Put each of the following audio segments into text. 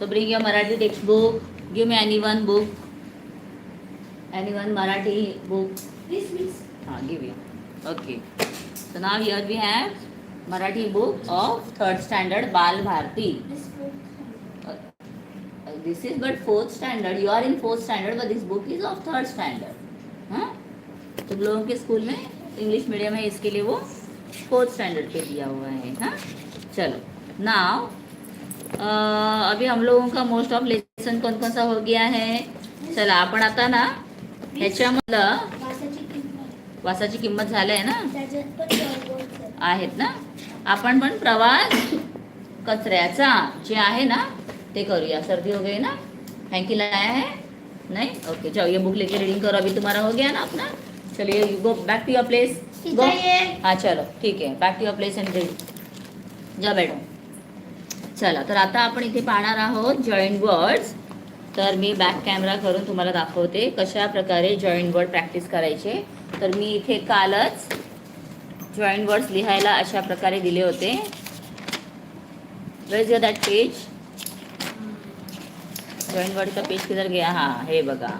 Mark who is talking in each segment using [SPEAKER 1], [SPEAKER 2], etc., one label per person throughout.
[SPEAKER 1] So bring your Marathi text book give me
[SPEAKER 2] any one
[SPEAKER 1] book any one Marathi book हाँ give you okay so now here we have Marathi book
[SPEAKER 2] of third
[SPEAKER 1] standard Bal Bharati this is but fourth standard you are in fourth standard but this book is of third standard तुम लोगों के school में English medium है इसके लिए वो fourth standard पे दिया हुआ है हाँ? चलो. नाउ अभी हम लोगों का मोस्ट ऑफ लेसन कौन कौन सा हो गया है? चला आपण आता ना ह्याच्यामधलं
[SPEAKER 2] वासाची किंमत
[SPEAKER 1] झाली आहे ना?
[SPEAKER 2] आहेत.
[SPEAKER 1] ना? आपण पण प्रवास कचऱ्याचा जे आहे ना ते करूया. सर्दी हो गई ना? थैंक यू लाया है? नहीं? ओके जाओ ये बुक लेके रीडिंग करो. अभी तुम्हारा हो गया ना अपना? चलिए you go back to your place
[SPEAKER 2] ये.
[SPEAKER 1] हाँ चलो ठीक आहे back to your place and read जा बैठो. चला तर आता आपण इथे पाहणार आहोत जॉईंट वर्ड्स तर मी बॅक कॅमेरा करून तुम्हाला दाखवते कशा प्रकारे जॉईंट वर्ड प्रॅक्टिस करायचे. तर मी इथे कालच जॉईंट वर्ड्स लिहायला अशा प्रकारे दिले होते. Where's your that page joint वर्डचा page किधर गया? हां हे बघा.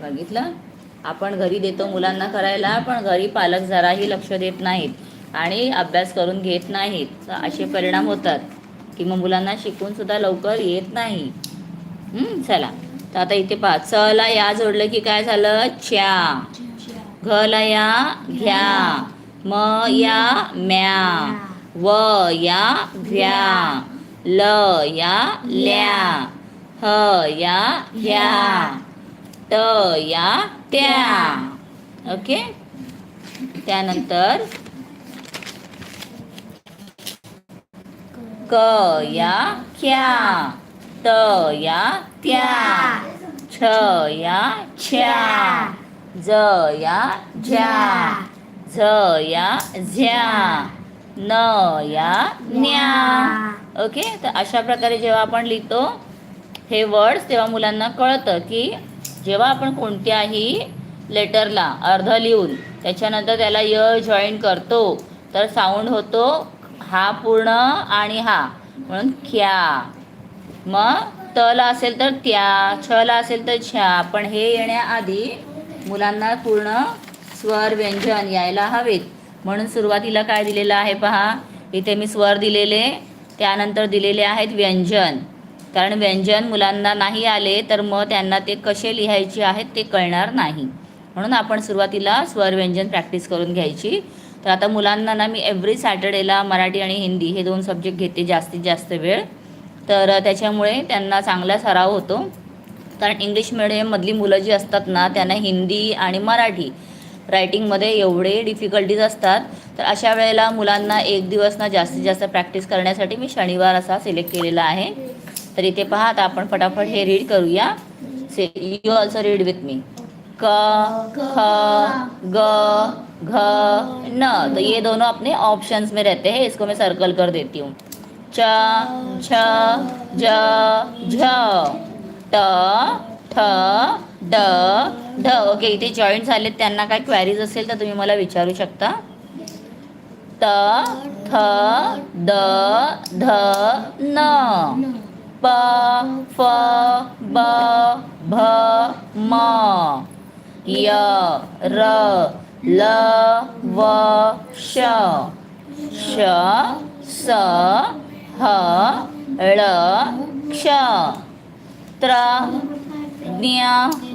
[SPEAKER 1] बघितलं? आपण घरी देतो मुलांना करायला पण घरी पालक जराही लक्ष देत नाहीत आणि अभ्यास करून घेत नाहीत. तर असे परिणाम होतात. की मग मुलांना शिकून सुद्धा लवकर येत नाही. चला. तर आता इथे पहा. चला या जोडलं की काय झालं? च्या. घला या घ्या. म या म्या. व या घ्या. ल या ल्या. ह या ह्या ट या त्या. ओके? त्यानंतर क या क्या त या त्या छ या छ्या ज या झ्या झ या झ्या न या न्या ओके तर अशा प्रकारे जेव्हा आपण लिहितो हे वर्ड्स तेव्हा मुलांना कळतं की जेव्हा आपण कोणत्याही लेटरला अर्ध लिहून त्याच्यानंतर त्याला य जॉईन करतो तर साऊंड होतो हा पूर्ण आणि हा. म्हणून ख्या मग तल असेल तर त्या छल असेल तर छ्या पण हे येण्याआधी मुलांना पूर्ण स्वर व्यंजन यायला हवेत. म्हणून सुरुवातीला काय दिलेलं आहे पहा. इथे मी स्वर दिलेले त्यानंतर दिलेले आहेत व्यंजन. कारण व्यंजन मुलांना नाही आले तर मग त्यांना ते कसे लिहायचे आहेत ते कळणार नाही. म्हणून आपण सुरुवातीला स्वर व्यंजन प्रॅक्टिस करून घ्यायची. तर आता मुलांना ना मी एव्हरी सॅटर्डेला मराठी आणि हिंदी हे दोन सब्जेक्ट घेते जास्तीत जास्त वेळ. तर त्याच्यामुळे त्यांना चांगला सराव होतो. कारण इंग्लिश मिडियममधली मुलं जी असतात ना त्यांना हिंदी आणि मराठी रायटिंगमध्ये एवढे डिफिकल्टीज असतात. तर अशा वेळेला मुलांना एक दिवस ना जास्तीत जास्त प्रॅक्टिस करण्यासाठी मी शनिवार असा सिलेक्ट केलेला आहे. तर इथे पहा आता आपण फटाफट हे रीड करूया. Say you also read with me क ख ग घ न. तो ये दोनों अपने ऑप्शंस में रहते हैं इसको मैं सर्कल कर देती हूँ. च छ ज झ ट ठ ड ढ. ओके इथे जॉईंट झालेत त्यांना काय क्वेरीज असेल तर तुम्ही मला विचारू शकता. त थ द ध न. प फ ब भ म. य र ल व श श स ह ळ क्ष त्र ज्ञ.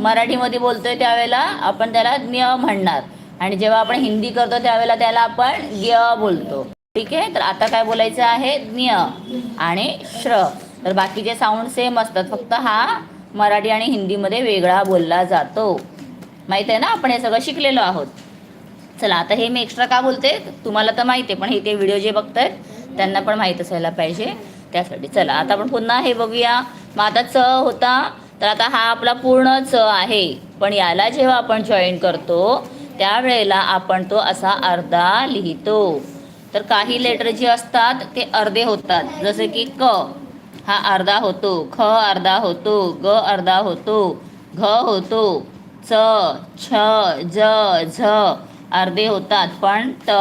[SPEAKER 1] मराठीमध्ये बोलतोय त्यावेळेला आपण त्याला ज्ञ म्हणणार. आणि जेव्हा आपण हिंदी करतो त्यावेळेला त्याला आपण ज्ञ बोलतो. ठीक आहे? तर आता काय बोलायचं आहे? ज्ञ आणि श्र. तर बाकीचे साऊंड सेम असतात. फक्त हा मराठी आणि हिंदीमध्ये वेगळा बोलला जातो. माहीत आहे ना? आपण हे सगळं शिकलेलो आहोत. चला आता हे मी एक्स्ट्रा का बोलते? तुम्हाला तर माहिती आहे पण हे ते व्हिडिओ जे बघतायत त्यांना पण माहीत असायला पाहिजे. त्यासाठी चला आता आपण पुन्हा हे बघूया. मग आता च होता तर आता हा आपला पूर्ण च आहे. पण याला जेव्हा आपण जॉईन करतो त्यावेळेला आपण तो असा अर्धा लिहितो. तर काही लेटर जे असतात ते अर्धे होतात. जसे की क हा अर्धा होतो. ख अर्धा होतो. ग अर्धा होतो. घ होतो. च छ ज झ. अर्धे होतात पण त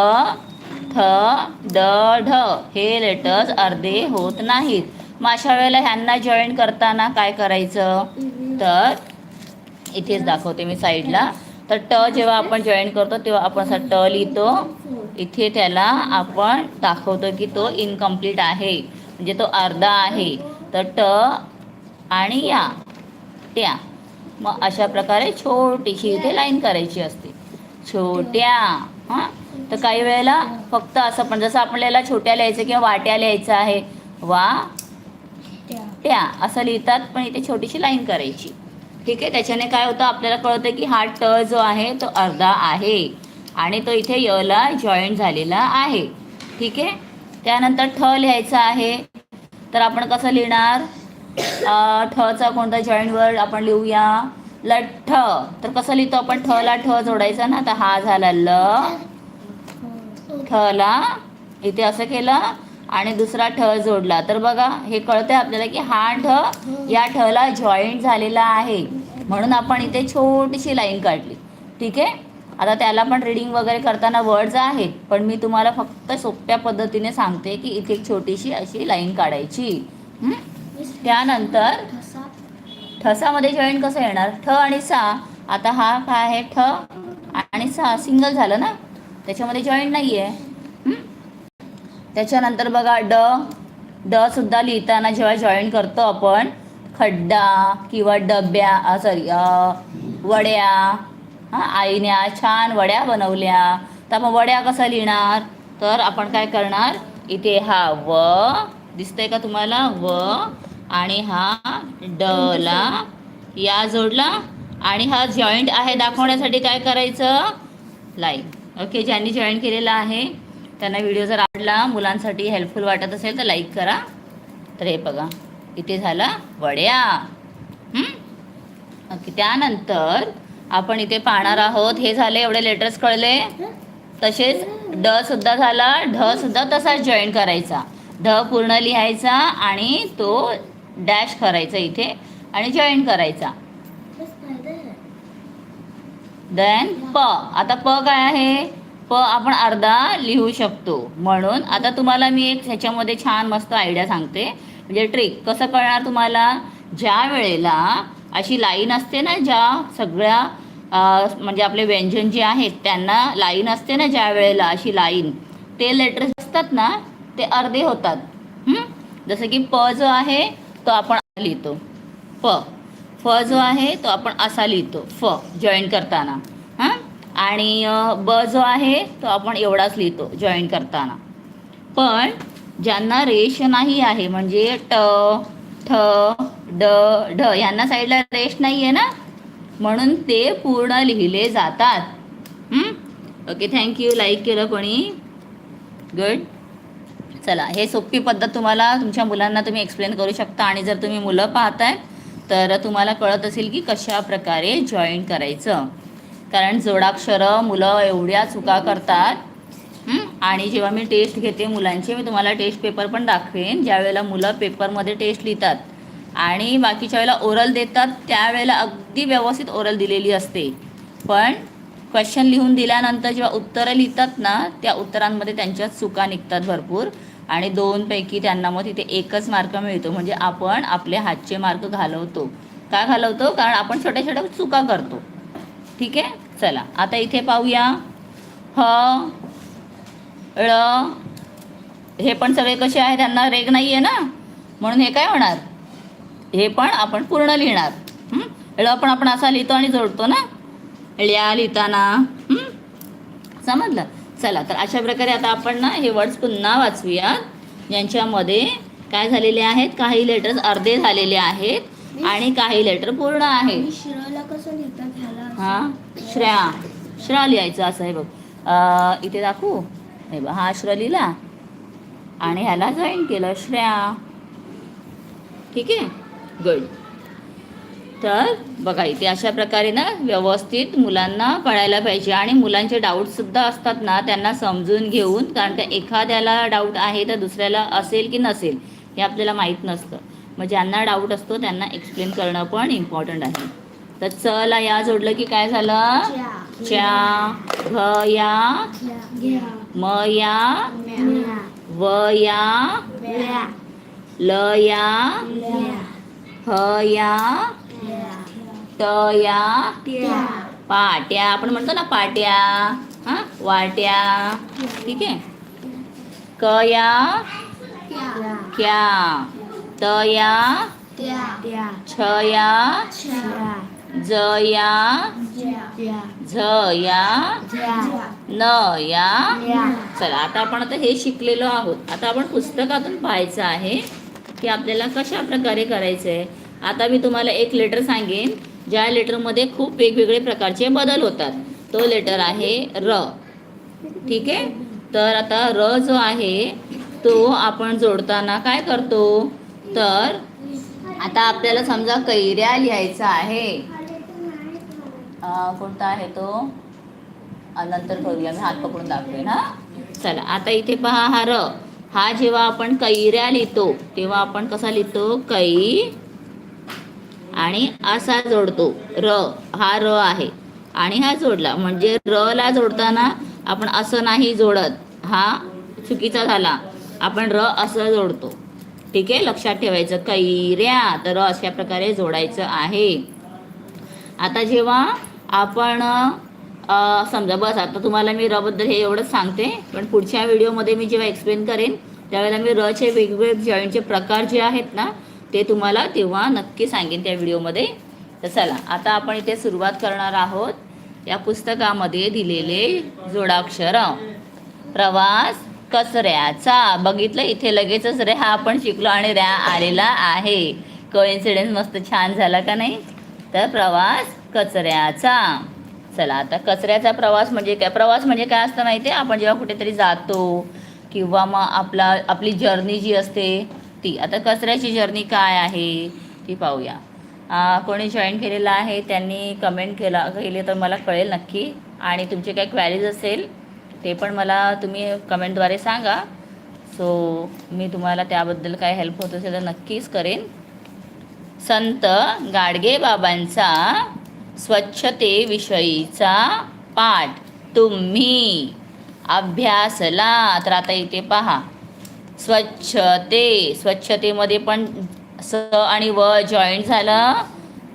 [SPEAKER 1] थ द ढ हे लेटर्स अर्धे होत नाहीत. मग अशा वेळेला ह्यांना जॉईन करताना काय करायचं? तर इथेच दाखवते मी साईडला तर ट जेव्हा आपण जॉईन करतो तेव्हा आपण असा ट लिहितो. इथे त्याला आपण दाखवतो की तो इनकम्प्लीट आहे. म्हणजे तो अर्धा आहे. तर ट आणि या त्या. मग अशा प्रकारे छोटीशी इथे लाईन करायची असते. छोट्या हां. तर काही वेळेला फक्त असं पण जसं आपल्याला छोट्या लिहायचं किंवा वाट्या लिहायचं आहे वा त्या असं लिहितात पण इथे छोटीशी लाईन करायची. ठीक आहे? त्याच्याने काय होतं आपल्याला कळतं की हा ट जो आहे तो अर्धा आहे. आणि तो इथे यला जॉईंट झालेला आहे. ठीक आहे? त्यानंतर ठ लिहायचं आहे. तर आपण कसं लिहिणार? ठचा कोणता जॉईंट वर्ड आपण लिहूया? लठ्ठ तर कसं लिहितो आपण? ठला ठ जोडायचा ना? तर हा झाला ल. ठला इथे असं केलं आणि दुसरा ठ जोडला. तर बघा हे कळतंय आपल्याला की हा ठ या ठला जॉईंट झालेला आहे. म्हणून आपण इथे छोटीशी लाईन काढली. ठीक आहे? आता त्याला पण रीडिंग वगैरे करताना वर्ड्स आहेत. पण मी तुम्हाला फक्त सोप्या पद्धतीने सांगते की इथे एक छोटीशी अशी लाईन काढायची. त्यानंतर ठसामध्ये जॉईन कसं येणार? ठ आणि सा. आता हा काय आहे? ठ आणि सा. सिंगल झालं ना? त्याच्यामध्ये जॉईंट नाही आहे त्याच्यानंतर बघा ड. ड सुद्धा लिहिताना जेव्हा जॉईन करतो आपण खड्डा किंवा डब्या सॉरी वड्या हां आईन्या छान वड्या बनवल्या. तर मग वड्या कसं लिहिणार? तर आपण काय करणार? इथे हा व दिसतंय का तुम्हाला? व आणि हा ड ला या जोडला आणि हा जॉईंट आहे दाखवण्यासाठी काय करायचं? लाईक ओके ज्यांनी जॉईन केलेला आहे त्यांना व्हिडिओ जर आवडला मुलांसाठी हेल्पफुल वाटत असेल तर लाईक करा. तर हे बघा इथे झाला वड्या. ओके त्यानंतर आपण इथे पाहणार आहोत हे झाले एवढे लेटर्स कळले? तसेच ड सुद्धा झाला ढ सुद्धा तसाच जॉईन करायचा. ढ पूर्ण लिहायचा आणि तो डॅश करायचा इथे आणि जॉईन करायचा. देन प. आता प काय आहे? प आपण अर्धा लिहू शकतो. म्हणून आता तुम्हाला मी एक ह्याच्यामध्ये छान मस्त आयडिया सांगते. म्हणजे ट्रिक कसं कळणार तुम्हाला? ज्या वेळेला अशी लाईन असते ना ज्या सगळ्या म्हणजे आपले व्यंजन जे आहेत त्यांना लाईन असते ना ज्या वेळेला अशी लाईन ते लेटर्स असतात ना ते अर्धे होतात. जसं की प जो आहे तो आपण लिहितो. फ. फ जो आहे तो आपण असा लिहितो. फ. जॉईन करताना. हां? आणि ब जो आहे तो आपण एवढाच लिहितो जॉईन करताना. पण ज्यांना रेष नाही आहे म्हणजे ट ठ ड ढ यांना साईडला रेष नाही आहे ना? म्हणून ते पूर्ण लिहिले जातात. Okay thank you. लाईक केलं कोणी? गुड. चला हे सोपी पद्धत तुम्हाला तुमच्या मुलांना तुम्ही एक्सप्लेन करू शकता आणि जर तुम्ही मुलं पाहताय तर तुम्हाला कळत असेल की कशा प्रकारे जॉईन करायचं. कारण जोडाक्षरं मुलं एवढ्या चुका करतात आणि जेव्हा मी टेस्ट घेते मुलांची मी तुम्हाला टेस्ट पेपर पण दाखवेन ज्यावेळेला मुलं पेपरमध्ये टेस्ट लिहितात आणि बाकीच्या वेळेला ओरल देतात त्यावेळेला अगदी व्यवस्थित ओरल दिलेली असते. पण क्वेश्चन लिहून दिल्यानंतर जेव्हा उत्तरं लिहितात ना त्या उत्तरांमध्ये त्यांच्या चुका निघतात भरपूर. आणि दोनपैकी त्यांना मग तिथे एकच मार्क मिळतो म्हणजे आपण आपले हातचे मार्क घालवतो. का घालवतो? कारण आपण छोट्या छोट्या चुका करतो. ठीक आहे? चला आता इथे पाहूया. ह ळ हे पण सगळे कसे आहे? त्यांना रेग नाही आहे ना? म्हणून हे काय होणार? हे पण आपण पूर्ण लिहिणार. ळ पण आपण असा लिहितो आणि जोडतो ना? ळ्या लिहिताना. समजलं? चला तर अशा प्रकारे आता आपण ना हे वर्ड्स पुन्हा वाचूया यांच्यामध्ये काय झालेले आहेत? काही लेटर्स अर्धे झालेले आहेत आणि काही लेटर पूर्ण
[SPEAKER 2] ह्याला?
[SPEAKER 1] हा श्रेया. श्रा लिहायचं असं आहे बघ. इथे दाखवू? हे बघ हा श्र लिहिला आणि ह्याला जॉईन केलं श्रेया. ठीक आहे? गुड तर बघा इथे अशा प्रकारे ना व्यवस्थित मुलांना कळायला पाहिजे आणि मुलांचे डाऊटसुद्धा असतात ना त्यांना समजून घेऊन कारण का एखाद्याला डाऊट आहे तर दुसऱ्याला असेल की नसेल हे आपल्याला माहीत नसतं. मग ज्यांना डाऊट असतो त्यांना एक्सप्लेन करणं पण इम्पॉर्टंट आहे. तर च ला या जोडलं की काय झालं? च्या. घ या. म या. व या. ल या. ह या. टया पाट्या. आपण म्हणतो ना पाट्या हा? वाट्या. ठीक आहे? कया क्या. तया छया जया झया ज या झ या न या. चला आता आपण आता हे शिकलेलो आहोत. आता आपण पुस्तकातून पाहायचं आहे की आपल्याला कशा प्रकारे करायचं आहे आता मी तुम्हाला एक लेटर सांगेन ज्या लेटरमध्ये खूप वेगवेगळे प्रकारचे बदल होतात. तो लेटर आहे र. ठीक आहे? तर आता र जो आहे तो आपण जोडताना काय करतो? तर आता आपल्याला समजा कैऱ्या लिहायचा आहे. कोणता आहे तो? नंतर करूया. मी हात पकडून दाखवेन हा. चला आता इथे पहा हा र. हा जेव्हा आपण कैऱ्या लिहितो तेव्हा आपण कसा लिहितो? कै आणि असा जोडतो. र हा र आहे. आणि हा जोडला. म्हणजे र ला जोडताना आपण असं नाही जोडत. हा चुकीचा झाला. आपण र असं जोडतो. ठीक आहे? लक्षात ठेवायचं. कैऱ्या. तर अशा प्रकारे जोडायचं आहे. आता जेव्हा आपण समजा बस आता तुम्हाला मी रबद्दल हे एवढंच सांगते. पण पुढच्या व्हिडिओमध्ये मी जेव्हा एक्सप्लेन करेन त्यावेळेला मी रचे वेगवेगळे जॉईंटचे प्रकार जे आहेत ना ते तुम्हाला तेव्हा नक्की सांगेन त्या व्हिडिओमध्ये. तर चला आता आपण इथे सुरुवात करणार आहोत. या पुस्तकामध्ये दिलेले जोडाक्षर. प्रवास कचऱ्याचा बघितलं? इथे लगेचच रे हा आपण शिकलो आणि रॅ आलेला आहे. कोइन्सिडन्स मस्त छान झाला का नाही? तर प्रवास कचऱ्याचा चला आता कचऱ्याचा प्रवास म्हणजे काय? प्रवास म्हणजे काय असतं माहिती आहे आपण जेव्हा कुठेतरी जातो किंवा मग आपला आपली जर्नी जी असते ती आता कचऱ्याची जर्नी काय आहे ती पाहूया. कोणी जॉईन केलेलं आहे त्यांनी कमेंट केला केले तर मला कळेल नक्की. आणि तुमचे काही क्वॅरीज असेल ते पण मला तुम्ही कमेंटद्वारे सांगा. सो मी तुम्हाला त्याबद्दल काय हेल्प होत असेल तर नक्कीच करेन. संत गाडगे बाबांचा स्वच्छतेविषयीचा पाठ. तुम्ही अभ्यासला. तर आता इथे पहा. स्वच्छते स्वच्छतेमध्ये पण स आणि व जॉईंट झालं.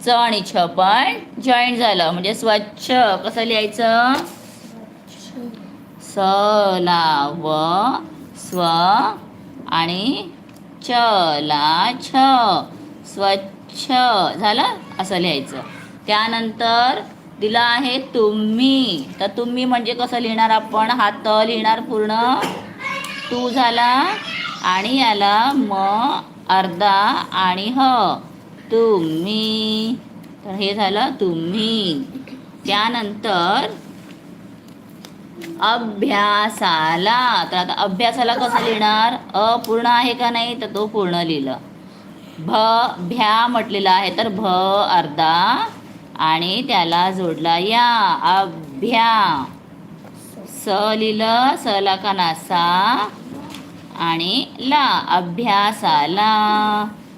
[SPEAKER 1] च आणि छ पण जॉईंट झालं. म्हणजे स्वच्छ कसं लिहायचं? स ला व स्व आणि च ला छ. स्वच्छ झालं? असं लिहायचं. त्यानंतर दिलं आहे तुम्ही. तर तुम्ही म्हणजे कसं लिहिणार आपण? हात लिहिणार पूर्ण? तू झाला आणि आला म अर्धा आणि ह. तुम्ही. तर हे झालं तुम्ही. त्यानंतर अभ्यासाला. तर आता अभ्यासाला कसं लिहिणार? अ पूर्ण आहे का नाही? तर तो पूर्ण लिहिलं. भ भ्या म्हटलेला आहे. तर भ अर्धा आणि त्याला जोडला या. अभ्या. स लिहिलं स ला का नासा आणि ला अभ्यासाला.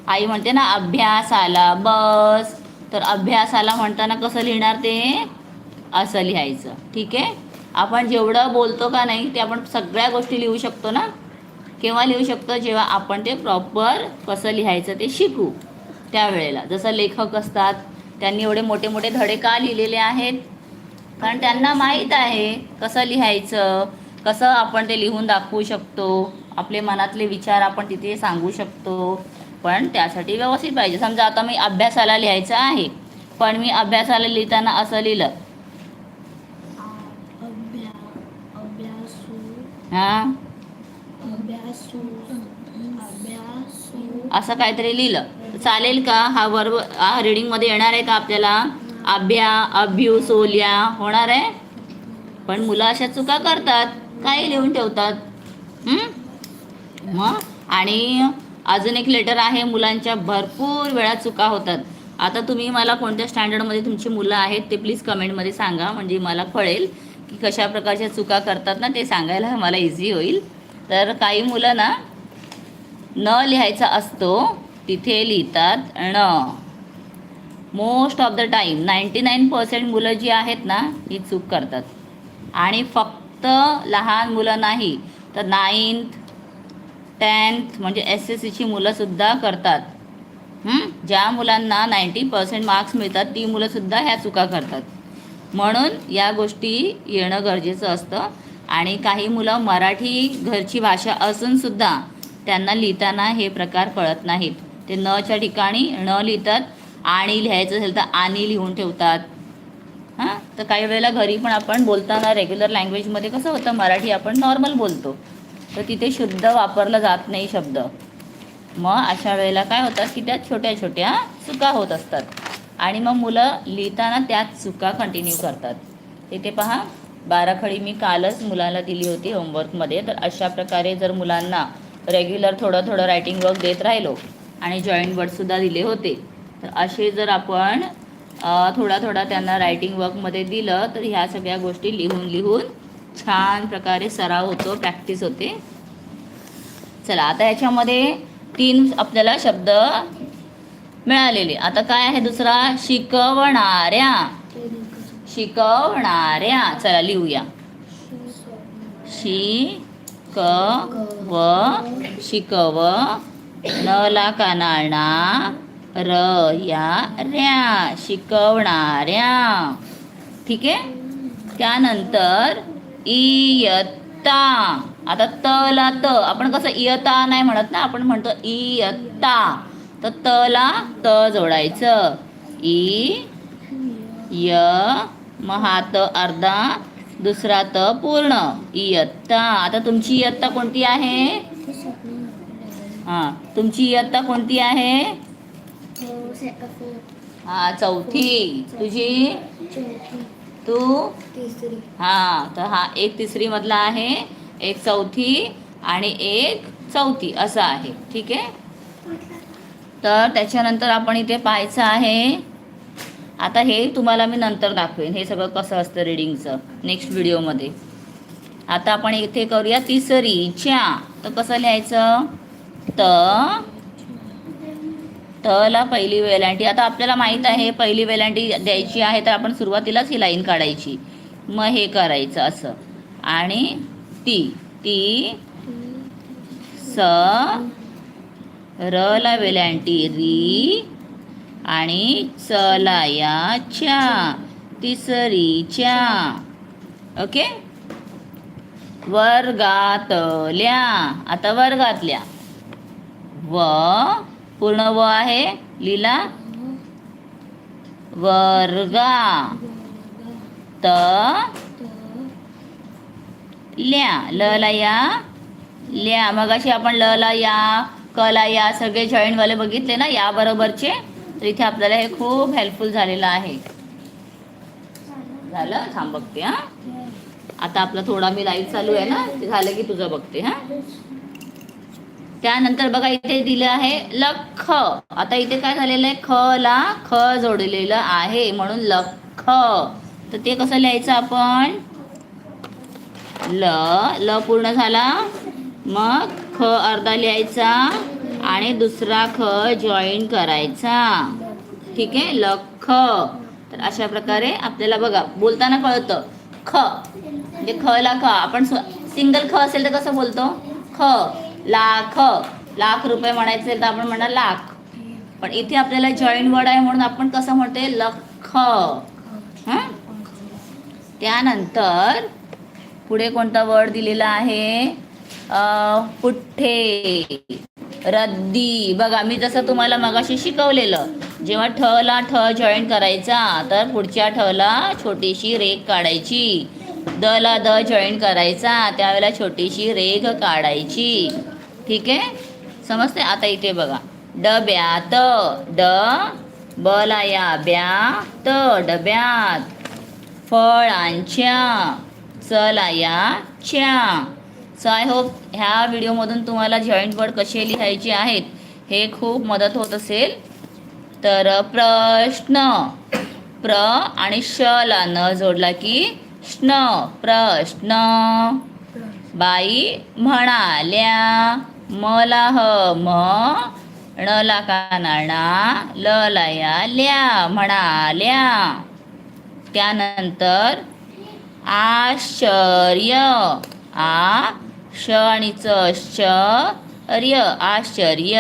[SPEAKER 1] आई म्हणते ना अभ्यासाला बस. तर अभ्यासाला म्हणताना कसं लिहिणार ते? असं लिहायचं. ठीक आहे? आपण जेवढं बोलतो का नाही ते आपण सगळ्या गोष्टी लिहू शकतो ना? केव्हा लिहू शकतो? जेव्हा आपण ते प्रॉपर कसं लिहायचं ते शिकू. त्यावेळेला. जसं लेखक असतात त्यांनी एवढे मोठे मोठे धडे का लिहिलेले आहेत? कारण त्यांना माहीत आहे कसं लिहायचं कसं आपण ते लिहून दाखवू शकतो आपले मनातले विचार आपण तिथे सांगू शकतो. पण त्यासाठी व्यवस्थित पाहिजे. समजा आता मी अभ्यासाला लिहायचं आहे पण मी अभ्यासाला लिहिताना असं लिहिलं. हां? असं काहीतरी लिहिलं. चालेल का? हा वर्ब हा रिडिंगमध्ये येणार आहे का आपल्याला? अभ्या अभ्यू सोल्या होणार आहे. पण मुलं अशा चुका करतात काही लिहून ठेवतात. मग? आणि अजून एक लेटर आहे मुलांच्या भरपूर वेळा चुका होतात. आता तुम्ही मला कोणत्या स्टँडर्डमध्ये तुमची मुलं आहेत ते प्लीज कमेंटमध्ये सांगा. म्हणजे मला कळेल की कशा प्रकारच्या चुका करतात ना ते सांगायला मला इझी होईल. तर काही मुलं ना न लिहायचा असतो तिथे लिहितात ण most of the time ninety nine percent मुलं जी आहेत ना ही चूक करतात. आणि फक्त लहान मुलं नाही तर नाईन्थ टेन्थ म्हणजे एस एस सीची मुलंसुद्धा करतात. ज्या मुलांना नाईंटी पर्सेंट मार्क्स मिळतात ती मुलंसुद्धा ह्या चुका करतात. म्हणून या गोष्टी येणं गरजेचं असतं. आणि काही मुलं मराठी घरची भाषा असूनसुद्धा त्यांना लिहिताना हे प्रकार कळत नाहीत. ते नच्या ठिकाणी न लिहितात आणि लिहायचं असेल तर आणि लिहून ठेवतात. हां? तर काही वेळेला घरी पण आपण बोलताना रेग्युलर लँग्वेजमध्ये कसं होतं मराठी आपण नॉर्मल बोलतो. तर तिथे शुद्ध वापरलं जात नाही शब्द. मग अशा वेळेला काय होतात की त्या छोट्या छोट्या चुका होत असतात. आणि मग मुलं लिहिताना त्याच चुका कंटिन्यू करतात. इथे पहा बाराखडी मी कालच मुलाला दिली होती होमवर्कमध्ये तर अशा प्रकारे जर मुलांना रेग्युलर थोडं थोडं रायटिंग वर्क देत राहिलो आणि जॉईंट वर्डसुद्धा दिले होते तर असे जर आपण थोडा थोडा त्यांना रायटिंग वर्कमध्ये दिलं तर ह्या सगळ्या गोष्टी लिहून लिहून छान प्रकारे सराव होतो प्रॅक्टिस होते. चला आता याच्यामध्ये तीन आपल्याला शब्द मिळालेले. आता काय आहे दुसरा? शिकवणाऱ्या. शिकवणाऱ्या. चला लिहूया. शी क व शिकव न ला कानाळणा र या रॅ शिकवणाऱ्या. ठीक आहे? त्यानंतर इयत्ता. आता त ला त. आपण कसं इयत्ता नाही म्हणत ना? आपण म्हणतो इयत्ता. तर त ला त जोडायचं. इ य मग हा त अर्धा दुसरा त पूर्ण. इयत्ता. आता तुमची इयत्ता कोणती आहे? हां तुमची इयत्ता कोणती आहे? हा चौथी. तुझी? तू?
[SPEAKER 2] हा
[SPEAKER 1] हां तर हा एक तिसरी मधला आहे एक चौथी आणि एक चौथी असं आहे. ठीक आहे? तर त्याच्यानंतर आपण इथे पाहायचं आहे. आता हे तुम्हाला मी नंतर दाखवेन. हे सगळं कसं असतं रिडिंगचं नेक्स्ट व्हिडिओमध्ये आता आपण इथे करूया तिसरी च्या तर कसं लिहायचं? तर तला पहिली वेलांटी. आता आपल्याला माहीत आहे पहिली वेलांटी द्यायची आहे तर आपण सुरुवातीलाच ही लाईन काढायची. मग हे करायचं असं. आणि ती ती स र ला वेलांटी री आणि चला या च्या तिसरीच्या. ओके? वर्गातल्या. आता वर्गातल्या. व पूर्ण व आहे? लीला? वर्गा. त. ल्या. ल ला या. ल्या. मगाशी आपण ल ला या क ला या सगळे जॉईंटवाले बघितले ना या बरोबरचे? तर इथे आपल्याला हे खूप हेल्पफुल झालेलं आहे. झालं? थांब बघते हा. आता आपला थोडा मी लाइट चालू आहे ना? ते झालं की तुझं बघते हा. त्यानंतर बघा इथे दिलं आहे लख आता इथे काय झालेलं आहे? ख ला ख जोडलेलं आहे म्हणून लख तर ते कसं लिहायचं आपण? ल. ल पूर्ण झाला. मग ख अर्धा लिहायचा आणि दुसरा ख जॉईन करायचा. ठीक आहे? लख तर अशा प्रकारे आपल्याला बघा बोलताना कळतं. ख. म्हणजे ख ला ख. आपण सिंगल ख असेल तर कसं बोलतो? ख. लाख. लाख रुपये म्हणायचे तर आपण म्हणणार लाख. पण इथे आपल्याला जॉईंट वर्ड आहे म्हणून आपण कसं म्हणते लख. त्यानंतर पुढे कोणता वर्ड दिलेला आहे? पुठ्ठे. रद्दी. बघा मी जसं तुम्हाला मगाशी शिकवलेलं जेव्हा ठ ला ठ जॉईन करायचा तर पुढच्या ठ ला छोटीशी रेघ काढायची. द ला द जॉईन करायचा त्यावेळेला छोटीशी रेघ काढायची. ठीक आहे? समजते आता इथे बघा. डब्यात ड ब ला या ब्यात डब्यात. फळांच्या चला या च्या. सो आय होप ह्या व्हिडिओमधून तुम्हाला जॉईंट वर्ड कसे लिहायचे आहेत हे खूप मदत होत असेल. तर प्रश्न. प्र आणि श ला न जोडला की श्न. प्रश्न. बाई म्हणाल्या. मला ह म ण ला कानाळणा ल ला या ल्या म्हणाल्या. त्यानंतर आश्चर्य आ श आणि च श आश्चर्य.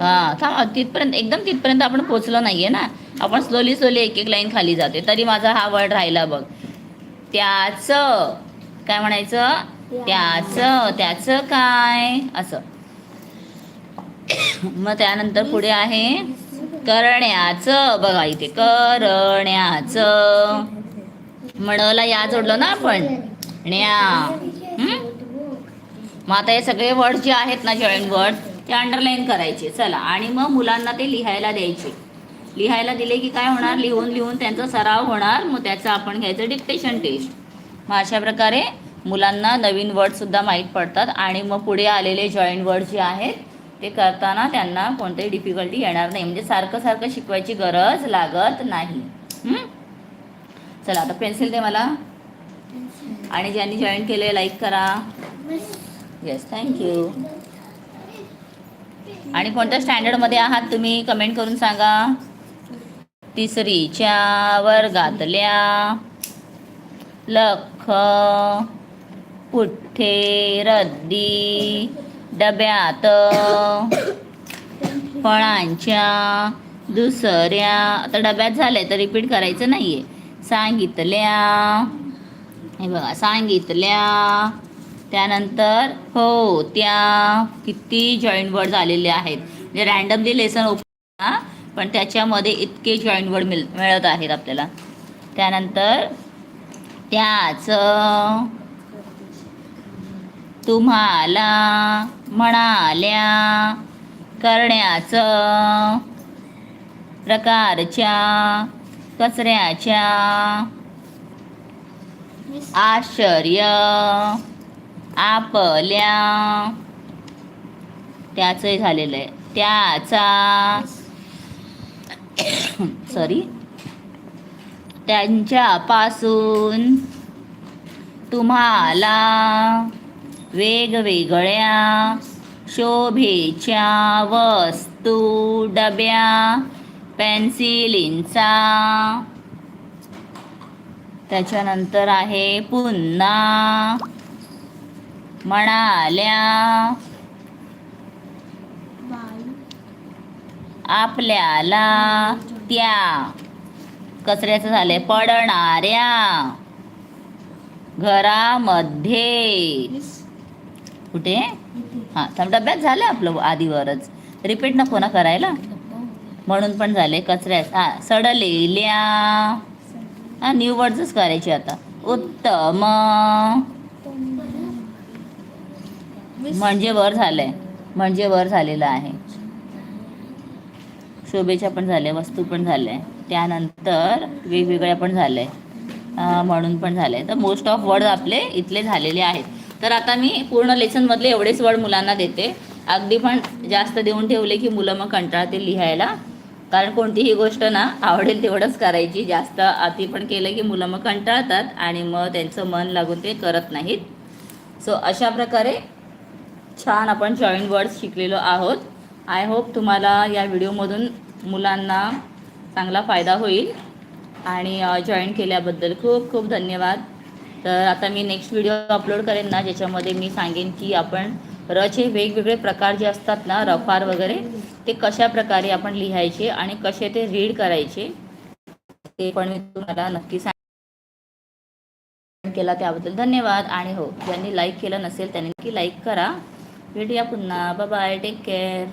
[SPEAKER 1] हां थांब तिथपर्यंत एकदम तिथपर्यंत आपण पोचलो नाहीये ना. आपण स्लोली स्लोली एक एक लाईन खाली जाते तरी माझा हा वर्ड राहिला बघ. त्याचं काय म्हणायचं? त्याचं त्याचं काय? असं. मग त्यानंतर पुढे आहे करण्याचं. बघा इथे करण्याचं. म्हणला या जोडलं ना आपण? ण्या. मग आता हे सगळे वर्ड जे आहेत ना जॉईंट वर्ड ते अंडरलाईन करायचे. चला. आणि मग मुलांना ते लिहायला द्यायचे. लिहायला दिले की काय होणार? लिहून लिहून त्यांचा सराव होणार. मग त्याचं आपण घ्यायचं डिक्टेशन टेस्ट मग अशा प्रकारे मुलांना नवीन वर्डसुद्धा माहीत पडतात आणि मग पुढे आलेले जॉईंट वर्ड जे आहेत ते करताना त्यांना कोणतेही डिफिकल्टी येणार नाही. म्हणजे सारखं सारखं शिकवायची गरज लागत नाही? चला आता पेन्सिल दे मला. आणि ज्यांनी जॉईन केले लाईक करा. येस थँक्यू आणि कोणत्या स्टँडर्डमध्ये आहात तुम्ही? कमेंट करून सांगा. तिसरीच्या वर्गातल्या लख पुठ्ठे रद्दी? डब्यात फळांच्या दुसऱ्या आता डब्यात झालंय तर रिपीट करायचं नाहीये. सांगितल्या. हे बघा सांगितल्या. त्यानंतर हो त्या किती जॉईंट वर्ड झालेले आहेत. म्हणजे रॅन्डमली लेसन ओपन पण त्याच्यामध्ये इतके जॉईंट वर्ड मिळ मिळत आहेत आपल्याला. त्यानंतर त्याचं तुम्हाला म्हणाल्या करण्याचं प्रकारच्या कचऱ्याच्या आश्चर्य आपल्या त्याचंही झालेलं आहे. त्याचा सॉरी त्यांच्यापासून तुम्हाला वेगवेगळ्या शोभेच्या वस्तू डब्या पेन्सिलींचा. त्याच्यानंतर आहे पुन्हा म्हणाल्या आपल्याला त्या कचऱ्याचं झालंय पडणाऱ्या घरामध्ये. कुठे? हां थांब डब्यात झालं आपलं आधीवरच. रिपीट नको ना करायला. म्हणून पण झाले कचऱ्यात. हां सडलेल्या हां न्यू वर्ड्सच करायची आता. उत्तम. म्हणजे वर झालंय. म्हणजे वर झालेलं आहे. शोभेच्या पण झाल्या वस्तू पण झाल्या. त्यानंतर वेगवेगळ्या पण झाल्या. म्हणून पण झालंय. तर मोस्ट ऑफ वर्ड आपले इथले झालेले आहेत. तर आता मी पूर्ण लेसनमधले एवढेच वर्ड मुलांना देते. अगदी पण जास्त देऊन ठेवले की मुलं मग कंटाळतील लिहायला. कारण कोणतीही गोष्ट ना आवडेल तेवढंच करायची. जास्त अति पण केलं की मुलं मग कंटाळतात आणि मग त्यांचं मन लागून ते करत नाहीत. सो अशा प्रकारे छान आपण जॉईन वर्ड्स शिकलेलो आहोत. आय होप तुम्हाला या व्हिडिओमधून मुलांना चांगला फायदा होईल. आणि जॉईन केल्याबद्दल खूप खूप धन्यवाद. तर आता मी नेक्स्ट व्हिडिओ अपलोड करेन ना ज्याच्यामध्ये मी सांगेन की आपण रचे वेगवेगळे प्रकार जे असतात ना रफार वगैरे ते कशा प्रकारे आपण लिहायचे आणि कसे ते रीड करायचे ते पण मी तुम्हाला नक्की सांग केला त्याबद्दल धन्यवाद आणि हो ज्यांनी लाईक केलं नसेल त्यांनी नक्की लाईक करा. भेटूया पुन्हा. Bye take care